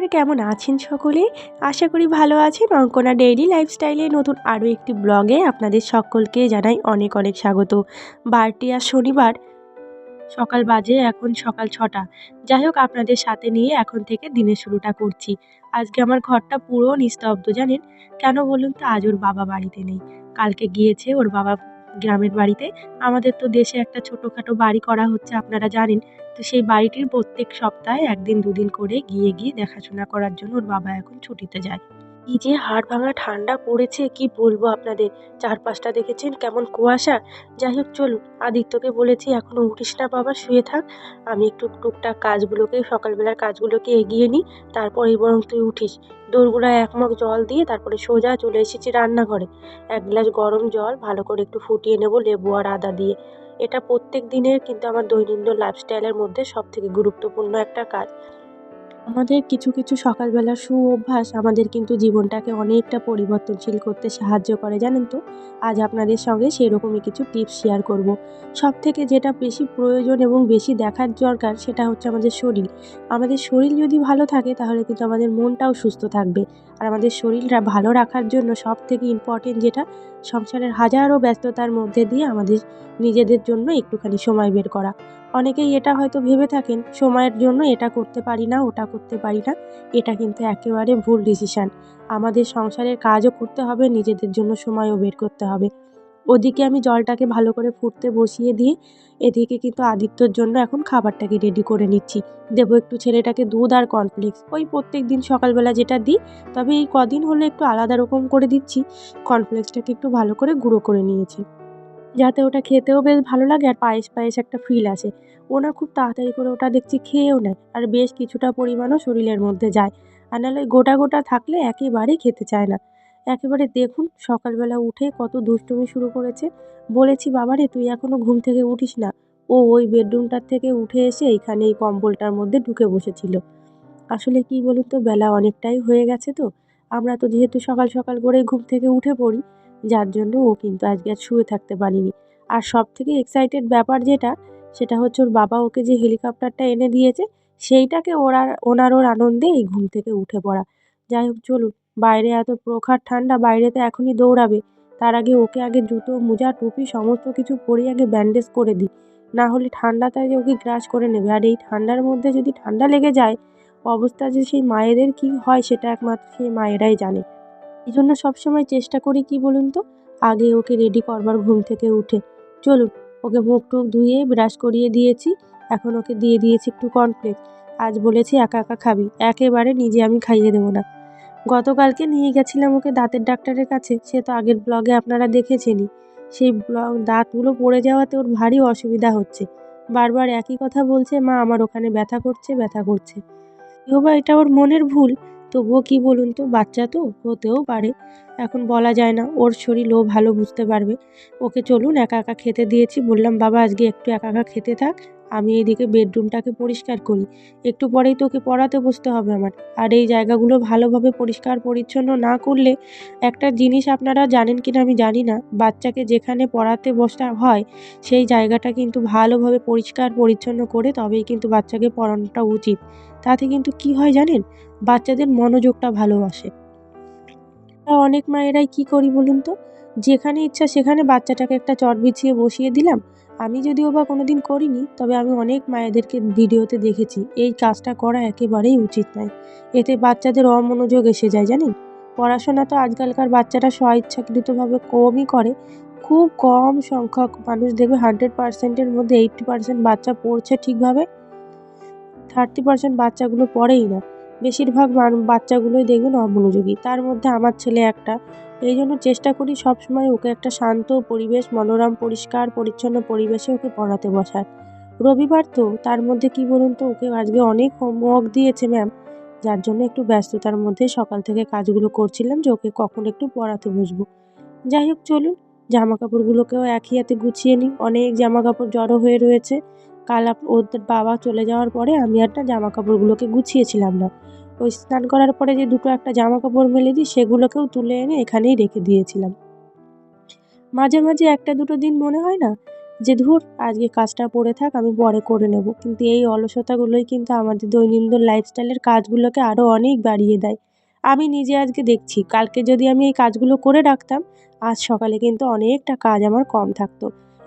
নমস্কার কেমন আছেন সকলে? আশা করি ভালো আছেন। অঙ্কনা ডেইলি লাইফস্টাইলে নতুন আরও একটি ব্লগে আপনাদের সকলকে জানাই অনেক অনেক স্বাগত। বারটি আর শনিবার, সকাল বাজে এখন সকাল ছটা। যাই হোক, আপনাদের সাথে নিয়ে এখন থেকে দিনের শুরুটা করছি। আজকে আমার ঘরটা পুরো নিস্তব্ধ, জানেন? কেন বলুন তো, আজ ওর বাবা বাড়িতে নেই। কালকে গিয়েছে ওর বাবা গ্রামের বাড়িতে। আমাদের তো দেশে একটা ছোটোখাটো বাড়ি করা হচ্ছে, আপনারা জানেন। তো সেই বাড়িটির প্রত্যেক সপ্তাহে একদিন, দুদিন করে গিয়ে গিয়ে দেখাশোনা করার জন্য ওর বাবা এখন ছুটিতে যায়। কি যে হাড় ভাঙা ঠান্ডা পড়েছে, কি বলব আপনাদের? চারপাশটা দেখেছেন কেমন কুয়াশা? যাই হোক চলুন আদিত্যকে বলেছি এখনও উঠিস না বাবা, শুয়ে থাক। আমি একটু টুকটাক কাজগুলোকে, সকালবেলার কাজগুলোকে এগিয়ে নিই, তারপরেই বরং তুই উঠিস। দোরগোড়ায় একমগ জল দিয়ে তারপরে সোজা চলে এসেছি রান্নাঘরে। এক গ্লাস গরম জল, ভালো করে একটু ফুটিয়ে নেব লেবু আর আদা দিয়ে। এটা প্রত্যেক দিনের কিন্তু আমার দৈনন্দিন লাইফস্টাইলের মধ্যে সবথেকে গুরুত্বপূর্ণ একটা কাজ। আমাদের কিছু কিছু সকালবেলার সু অভ্যাস আমাদের কিন্তু জীবনটাকে অনেকটা পরিবর্তনশীল করতে সাহায্য করে, জানেন তো? আজ আপনাদের সঙ্গে সেরকমই কিছু টিপস শেয়ার করব। সব থেকে যেটা বেশি প্রয়োজন এবং বেশি দেখার দরকার সেটা হচ্ছে আমাদের শরীর। আমাদের শরীর যদি ভালো থাকে তাহলে কিন্তু আমাদের মনটাও সুস্থ থাকবে। আর আমাদের শরীরটা ভালো রাখার জন্য সব থেকে ইম্পর্টেন্ট যেটা সংসারের হাজারো ব্যস্ততার মধ্যে দিয়ে আমাদের নিজেদের জন্য একটুখানি সময় বের করা। অনেকেই এটা হয়তো ভেবে থাকেন, সময়ের জন্য এটা করতে পারি না, ওটা করতে পারি না। এটা কিন্তু একেবারে ভুল ডিসিশান আমাদের সংসারের কাজও করতে হবে, নিজেদের জন্য সময়ও বের করতে হবে। ওদিকে আমি জলটাকে ভালো করে ফুটতে বসিয়ে দিয়ে এদিকে কিন্তু আদিত্যর জন্য এখন খাবারটাকে রেডি করে নিচ্ছি। দেবো একটু ছেলেটাকে দুধ আর কর্নফ্লেক্স ওই প্রত্যেক দিন সকালবেলা যেটা দিই, তবে এই কদিন হলে একটু আলাদা রকম করে দিচ্ছি। কর্নফ্লেক্সটাকে একটু ভালো করে গুঁড়ো করে নিয়েছি। যাতে ওটা খেতেও বেশ ভালো লাগে আর পায়েস পায়েস একটা ফিল আসে। ও না খুব তাড়াতাড়ি করে ওটা দেখছি খেয়েও নেয় আর বেশ কিছুটা পরিমাণও শরীরের মধ্যে যায়। আর নাহলে গোটা গোটা থাকলে একেবারেই খেতে চায় না। একেবারে দেখুন, সকালবেলা উঠে কত দুষ্টুমি শুরু করেছে। বলেছি, বাবারে, তুই এখনও ঘুম থেকে উঠিস না। ও ওই বেডরুমটার থেকে উঠে এসে এইখানে এই কম্বলটার মধ্যে ঢুকে বসেছিল। আসলে কি বলুন তো, বেলা অনেকটাই হয়ে গেছে তো। আমরা তো যেহেতু সকাল সকাল করে ঘুম থেকে উঠে পড়ি, যার জন্য ও কিন্তু আজকে আর শুয়ে থাকতে পারিনি। আর সব থেকে এক্সাইটেড ব্যাপার যেটা, সেটা হচ্ছে ওর বাবা ওকে যে হেলিকপ্টারটা এনে দিয়েছে, সেইটাকে ওরা ওনার ওর আনন্দে এই ঘুম থেকে উঠে পড়া। যাই হোক, চলুন। বাইরে এত প্রখার ঠান্ডা বাইরেতে এখনই দৌড়াবে। তার আগে ওকে আগে জুতো, মোজা, টুপি সমস্ত কিছু পরে আগে ব্যান্ডেজ করে দিই। না হলে ঠান্ডাটা যে ওকে গ্রাস করে নেবে। আর এই ঠান্ডার মধ্যে যদি ঠান্ডা লেগে যায়, অবস্থা যে সেই মায়েদের কী হয় সেটা একমাত্র সেই মায়েরাই জানে। এই জন্য সবসময় চেষ্টা করি কি বলুন তো? আগে ওকে রেডি করবার ঘুম থেকে উঠে। চলুন, ওকে মুখ টুক ধুয়ে ব্রাশ করিয়ে দিয়েছি। এখন ওকে দিয়ে দিয়েছি একটু কর্নফ্লেক্স আজ বলেছি একা একা খাবি। একেবারে নিজে আমি খাইয়ে দেবো না। গতকালকে নিয়ে গেছিলাম ওকে দাঁতের ডাক্তারের কাছে। সে তো আগের ব্লগে আপনারা দেখেছেনই। সেই ব্লগ দাঁতগুলো পড়ে যাওয়াতে ওর ভারী অসুবিধা হচ্ছে। বারবার একই কথা বলছে, মা, আমার ওখানে ব্যথা করছে ব্যথা করছে। বা এটা ওর মনের ভুল। তবুও কি বলুন তো, বাচ্চা তো, হতেও পারে। এখন বলা যায় না, ওর শরীর ও ভালো বুঝতে পারবে। ওকে চলুন, একা একা খেতে দিয়েছি। বললাম, বাবা, আজকে একটু একা একা খেতে থাক। আমি এইদিকে বেডরুমটাকে পরিষ্কার করি। একটু পরেই তোকে পড়াতে বসতে হবে আমার। আর এই জায়গাগুলো ভালোভাবে পরিষ্কার পরিচ্ছন্ন না করলে একটা জিনিস আপনারা জানেন কি না আমি জানি না। বাচ্চাকে যেখানে পড়াতে বসা হয়, সেই জায়গাটা কিন্তু ভালোভাবে পরিষ্কার পরিচ্ছন্ন করে তবেই কিন্তু বাচ্চাকে পড়ানোটা উচিত। তাতে কিন্তু কি হয় জানেন? বাচ্চাদের মনোযোগটা ভালোবাসে। অনেক মায়েরাই কি করি বলুন তো? যেখানে ইচ্ছা সেখানে বাচ্চাটাকে একটা চট বিছিয়ে বসিয়ে দিলাম। আমি যদিও বা কোনো দিন করিনি, তবে আমি অনেক মায়েদেরকে ভিডিওতে দেখেছি। এই কাজটা করা একেবারেই উচিত নয়। এতে বাচ্চাদের অমনোযোগ এসে যায়, জানেন? পড়াশোনা তো আজকালকার বাচ্চারা স্ব ইচ্ছাকৃতভাবে কমই করে। খুব কম সংখ্যক মানুষ দেখবে হান্ড্রেড পার্সেন্টের মধ্যে এইট্টি পার্সেন্ট বাচ্চা পড়ছে ঠিকভাবে। থার্টি পার্সেন্ট বাচ্চাগুলো পড়েই না। বেশিরভাগ বাচ্চাগুলোই দেখবেন অমনোযোগী। তার মধ্যে আমার ছেলে একটা। এই জন্য চেষ্টা করি সবসময় ওকে একটা শান্ত পরিবেশ, মনোরম, পরিষ্কার, পরিচ্ছন্ন পরিবেশে ওকে পড়াতে বসার। রবিবার তো, তার মধ্যে কি বলুন তো, ওকে আজকে অনেক হোমওয়ার্ক দিয়েছে ম্যাম যার জন্য একটু ব্যস্ততার মধ্যে সকাল থেকে কাজগুলো করছিলাম যে ওকে কখন একটু পড়াতে বসবো। যাই হোক, চলুন জামা কাপড়গুলোকেও একই হাতে গুছিয়ে নিই। অনেক জামা কাপড় জড়ো হয়ে রয়েছে। কাল ওদের বাবা চলে যাওয়ার পরে আমি না জামা কাপড়গুলোকে গুছিয়েছিলাম না। ওই স্নান করার পরে যে দুটো একটা জামা কাপড় মেলে দিই, সেগুলোকেও তুলে এনে এখানেই রেখে দিয়েছিলাম। মাঝে মাঝে একটা দুটো দিন মনে হয় না যে, ধুর, আজকে কাজটা পড়ে থাক, আমি পরে করে নেব। কিন্তু এই অলসতাগুলোই কিন্তু আমাদের দৈনন্দিন লাইফস্টাইলের কাজগুলোকে আরও অনেক বাড়িয়ে দেয়। আমি নিজে আজকে দেখছি, কালকে যদি আমি এই কাজগুলো করে রাখতাম, আজ সকালে কিন্তু অনেকটা কাজ আমার কম থাকতো।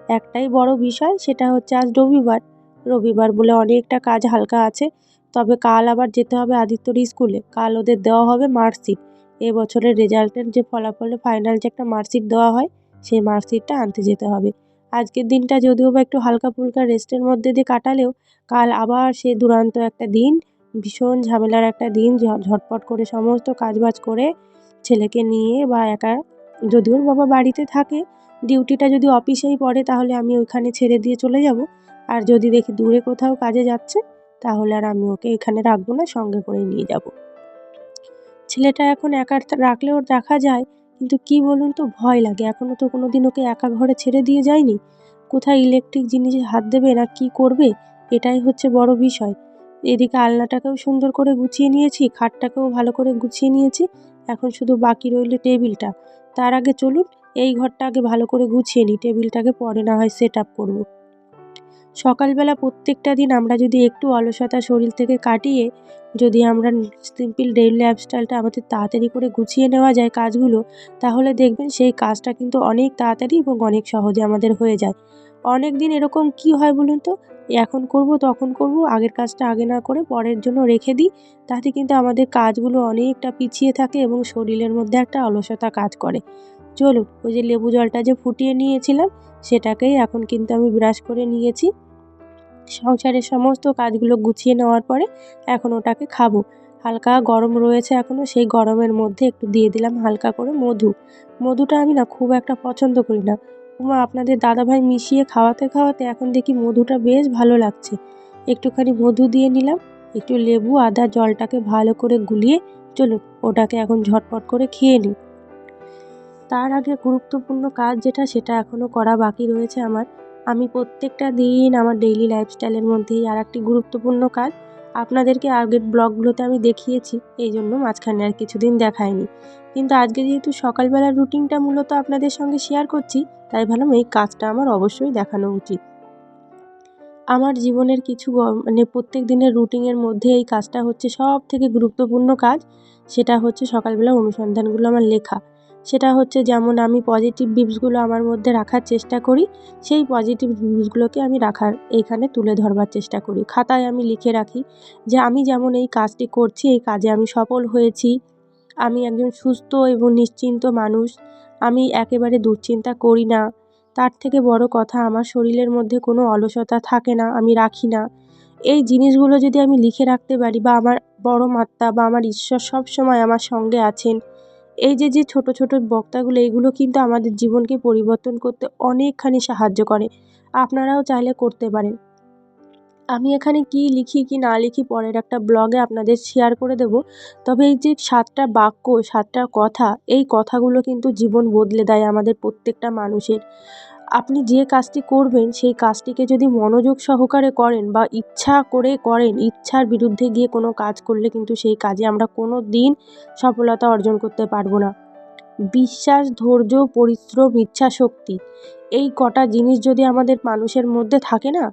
একটাই বড় বিষয়, সেটা হচ্ছে আজ রবিবার। রবিবার বলে অনেকটা কাজ হালকা আছে তবে কাল আবার যেতে হবে আদিত্যর স্কুলে। কাল ওদের দেওয়া হবে মার্কশিট। এবছরের রেজাল্টের যে ফলাফলে ফাইনাল যে একটা মার্কশিট দেওয়া হয়, সেই মার্কশিটটা আনতে যেতে হবে। আজকের দিনটা যদিও বা একটু হালকা ফুলকা রেস্টের মধ্যে দিয়ে কাটালেও, কাল আবার সে দুরান্ত একটা দিন, ভীষণ ঝামেলার একটা দিন ঝটপট করে সমস্ত কাজবাজ করে ছেলেকে নিয়ে বা একা যদি ওর বাবা বাড়িতে থাকে, ডিউটিটা যদি অফিসেই পড়ে তাহলে আমি ওইখানে ছেড়ে দিয়ে চলে যাব। আর যদি দেখি দূরে কোথাও কাজে যাচ্ছে তাহলে আর আমি ওকে এখানে রাখব না, সঙ্গে করে নিয়ে যাব। ছেলেটা এখন একা রাখলে ওর দেখা যায়, কিন্তু কি বলুন তো, ভয় লাগে। এখনও তো কোনো দিন ওকে একা ঘরে ছেড়ে দিয়ে যায়নি। কোথায় ইলেকট্রিক জিনিসে হাত দেবে না, কি করবে? এটাই হচ্ছে বড় বিষয়। এদিকে আলনাটাকেও সুন্দর করে গুছিয়ে নিয়েছি, খাটটাকেও ভালো করে গুছিয়ে নিয়েছি। এখন শুধু বাকি রইল টেবিলটা। তার আগে চলুন, এই ঘরটা আগে ভালো করে গুছিয়ে নিই। টেবিলটাকে পরে না হয় সেট আপ করব। সকালবেলা প্রত্যেকটা দিন আমরা যদি একটু অলসতা শরীর থেকে কাটিয়ে যদি আমরা সিম্পল ডেইলি লাইফস্টাইলটা আমাদের তাড়াতাড়ি করে গুছিয়ে নেওয়া যায় কাজগুলো, তাহলে দেখবেন সেই কাজটা কিন্তু অনেক তাড়াতাড়ি এবং অনেক সহজে আমাদের হয়ে যায়। অনেক দিন এরকম কি হয় বলুন তো? এখন করব, তখন করব, আগের কাজটা আগে না করে পরের জন্য রেখে দিই, তাতে কিন্তু আমাদের কাজগুলো অনেকটা পিছিয়ে থাকে এবং শরীরের মধ্যে একটা অলসতা কাজ করে। চলুন, ওই যে লেবু জলটা যে ফুটিয়ে নিয়েছিলাম সেটাকেই এখন কিন্তু আমি ব্রাশ করে নিয়েছি। সংসারের সমস্ত কাজগুলো গুছিয়ে নেওয়ার পরে এখন ওটাকে খাব। হালকা গরম রয়েছে এখনও সেই গরমের মধ্যে একটু দিয়ে দিলাম হালকা করে মধু। মধুটা আমি না খুব একটা পছন্দ করি না। উমা, আপনাদের দাদাভাই মিশিয়ে খাওয়াতে খাওয়াতে এখন দেখি মধুটা বেশ ভালো লাগছে। একটুখানি মধু দিয়ে নিলাম, একটু লেবু, আদা, জলটাকে ভালো করে গুলিয়ে চলুন, ওটাকে এখন ঝটপট করে খেয়ে নিই। তার আগে গুরুত্বপূর্ণ কাজ যেটা, সেটা এখনও করা বাকি রয়েছে আমার। আমি প্রত্যেকটা দিন আমার ডেইলি লাইফস্টাইলের মধ্যেই আর একটি গুরুত্বপূর্ণ কাজ আপনাদেরকে আগের ব্লগগুলোতে আমি দেখিয়েছি, এই জন্য মাঝখানে আর কিছুদিন দেখায়নি কিন্তু আজকে যেহেতু সকালবেলার রুটিনটা মূলত আপনাদের সঙ্গে শেয়ার করছি, তাই ভাবলাম এই কাজটা আমার অবশ্যই দেখানো উচিত। আমার জীবনের কিছু মানে প্রত্যেক দিনের রুটিনের মধ্যে এই কাজটা হচ্ছে সব থেকে গুরুত্বপূর্ণ কাজ, সেটা হচ্ছে সকালবেলা অনুসন্ধানগুলো আমার লেখা। সেটা হচ্ছে যেমন আমি পজিটিভ ভিউজগুলো আমার মধ্যে রাখার চেষ্টা করি, সেই পজিটিভ ভিউজগুলোকে আমি রাখার এইখানে তুলে ধরবার চেষ্টা করি। খাতায় আমি লিখে রাখি যে আমি যেমন এই কাজটি করছি, এই কাজে আমি সফল হয়েছি, আমি একজন সুস্থ এবং নিশ্চিন্ত মানুষ, আমি একেবারে দুশ্চিন্তা করি না, তার থেকে বড় কথা আমার শরীরের মধ্যে কোনো অলসতা থাকে না, আমি রাখি না। এই জিনিসগুলো যদি আমি লিখে রাখতে পারি বা আমার বড় মাত্রা বা আমার ঈশ্বর সব সময় আমার সঙ্গে আছেন এই যে যে ছোট ছোট বক্তাগুলো, এগুলো কিন্তু আমাদের জীবনকে পরিবর্তন করতে অনেকখানি সাহায্য করে। আপনারাও চাইলে করতে পারেন। আমি এখানে কি লিখি, কি না লিখি পরের একটা ব্লগে আপনাদের শেয়ার করে দেব। তবে এই যে সাতটা বাক্য, সাতটা কথা, এই কথাগুলো কিন্তু জীবন বদলে দেয় আমাদের প্রত্যেকটা মানুষের। আপনি যে কাজটি করবেন, সেই কাজটিকে যদি মনোযোগ সহকারে করেন বা ইচ্ছা করে করেন, ইচ্ছার বিরুদ্ধে গিয়ে কোনো কাজ করলে কিন্তু সেই কাজে আমরা কোনো দিন সফলতা অর্জন করতে পারব না। বিশ্বাস, ধৈর্য, পরিশ্রম ইচ্ছাশক্তি এই কটা জিনিস যদি আমাদের মানুষের মধ্যে থাকে না,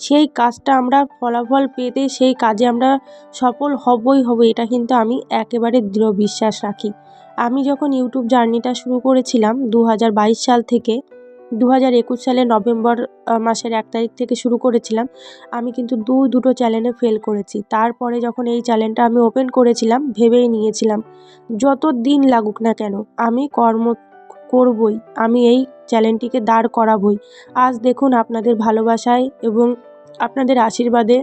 সেই কাজটা আমরা ফলাফল পেতে সেই কাজে আমরা সফল হবই হব এটা কিন্তু আমি একেবারে দৃঢ় বিশ্বাস রাখি। আমি যখন ইউটিউব জার্নিটা শুরু করেছিলাম দু হাজার বাইশ সাল থেকে দু হাজার একুশ সালে নভেম্বর মাসের এক তারিখ থেকে শুরু করেছিলাম। আমি কিন্তু দু দুটো চ্যানেলে ফেল করেছি। তারপরে যখন এই চ্যানেলটা আমি ওপেন করেছিলাম, ভেবেই নিয়েছিলাম, যত দিন লাগুক না কেন, আমি কর্ম করবই, আমি এই চ্যানেলটিকে দাঁড় করাবই। আজ দেখুন আপনাদের ভালোবাসায় এবং আপনাদের আশীর্বাদে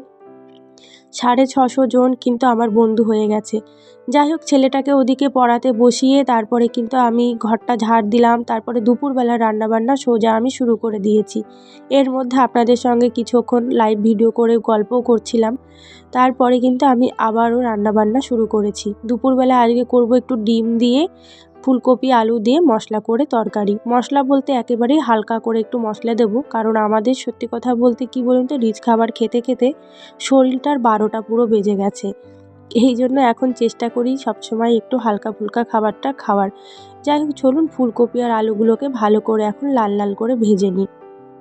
সাড়ে ছশো জন কিন্তু আমার বন্ধু হয়ে গেছে। যাই হোক ছেলেটাকে ওদিকে পড়াতে বসিয়ে তারপরে কিন্তু আমি ঘরটা ঝাড় দিলাম। তারপরে দুপুরবেলা রান্নাবান্না সোজা আমি শুরু করে দিয়েছি। এর মধ্যে আপনাদের সঙ্গে কিছুক্ষণ লাইভ ভিডিও করে গল্পও করছিলাম। তারপরে কিন্তু আমি আবারও রান্নাবান্না শুরু করেছি। দুপুরবেলা আজকে করব একটু ডিম দিয়ে ফুলকপি, আলু দিয়ে মশলা করে তরকারি। মশলা বলতে একেবারেই হালকা করে একটু মশলা দেব, কারণ আমাদের সত্যি কথা বলতে কি বলুন তো, রিচ খাবার খেতে খেতে শরীরটার বারোটা পুরো বেজে গেছে। এই জন্য এখন চেষ্টা করি সবসময় একটু হালকা ফুলকা খাবারটা খাওয়ার। যাই হোক, চলুন ফুলকপি আর আলুগুলোকে ভালো করে এখন লাল লাল করে ভেজে নিই।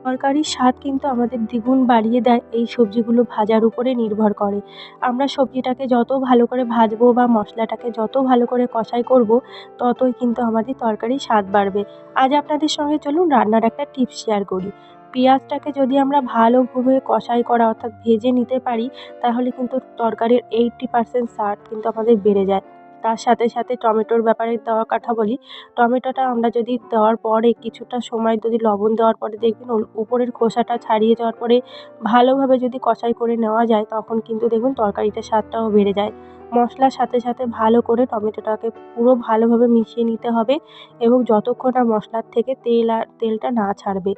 তরকারির স্বাদ কিন্তু আমাদের দ্বিগুণ বাড়িয়ে দেয়। এই সবজিগুলো ভাজার উপরে নির্ভর করে। আমরা সবজিটাকে যত ভালো করে ভাজবো বা মশলাটাকে যত ভালো করে কষাই করব, ততই কিন্তু আমাদের তরকারির স্বাদ বাড়বে। আজ আপনাদের সঙ্গে চলুন রান্নার একটা টিপস শেয়ার করি। পেঁয়াজটাকে যদি আমরা ভালোভাবে কষাই করা অর্থাৎ ভেজে নিতে পারি, তাহলে কিন্তু তরকারির এইটটি পারসেন্ট স্বাদ কিন্তু আমাদের বেড়ে যায়। তার সাথে সাথে টমেটোর ব্যাপারে দেওয়ার কথা বলি। টমেটোটা আমরা যদি দেওয়ার পরে কিছুটা সময় যদি লবণ দেওয়ার পরে দেখবেন উপরের খোসাটা ছাড়িয়ে যাওয়ার পরে ভালোভাবে যদি কষাই করে নেওয়া যায় তখন কিন্তু দেখবেন তরকারিটার স্বাদটাও বেড়ে যায়। মশলার সাথে সাথে ভালো করে টমেটোটাকে পুরো ভালোভাবে মিশিয়ে নিতে হবে এবং যতক্ষণ না মশলার থেকে তেল আর তেলটা না ছাড়বে।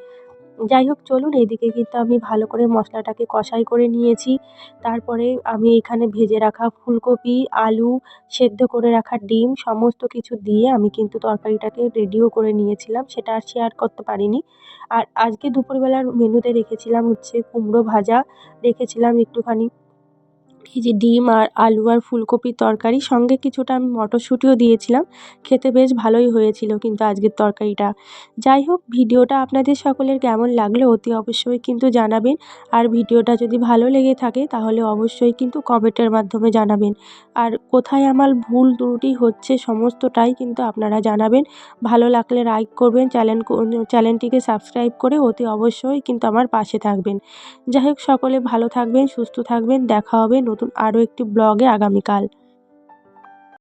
যাই হোক চলুন, এদিকে কিন্তু আমি ভালো করে মশলাটাকে কষাই করে নিয়েছি। তারপরে আমি এখানে ভেজে রাখা ফুলকপি, আলু, সেদ্ধ করে রাখা ডিম, সমস্ত কিছু দিয়ে আমি কিন্তু তরকারিটাকে রেডিও করে নিয়েছিলাম। সেটা আর শেয়ার করতে পারিনি। আর আজকে দুপুরবেলার মেনুতে রেখেছিলাম হচ্ছে কুমড়ো ভাজা। রেখেছিলাম একটুখানি এই যে ডিম আর আলু আর ফুলকপির তরকারি সঙ্গে কিছুটা আমি মটরশুঁটিও দিয়েছিলাম। খেতে বেশ ভালোই হয়েছিল কিন্তু আজকের তরকারিটা। যাই হোক, ভিডিওটা আপনাদের সকলের কেমন লাগল অতি অবশ্যই কিন্তু জানাবেন। আর ভিডিওটা যদি ভালো লেগে থাকে তাহলে অবশ্যই কিন্তু কমেন্টের মাধ্যমে জানাবেন। আর কোথায় আমার ভুল ত্রুটি হচ্ছে সমস্তটাই কিন্তু আপনারা জানাবেন। ভালো লাগলে লাইক করবেন, চ্যানেল চ্যানেলটিকে সাবস্ক্রাইব করে অতি অবশ্যই কিন্তু আমার পাশে থাকবেন। যাই হোক, সকলে ভালো থাকবেন, সুস্থ থাকবেন, দেখা হবে নতুন আরও একটি ব্লগে আগামীকাল।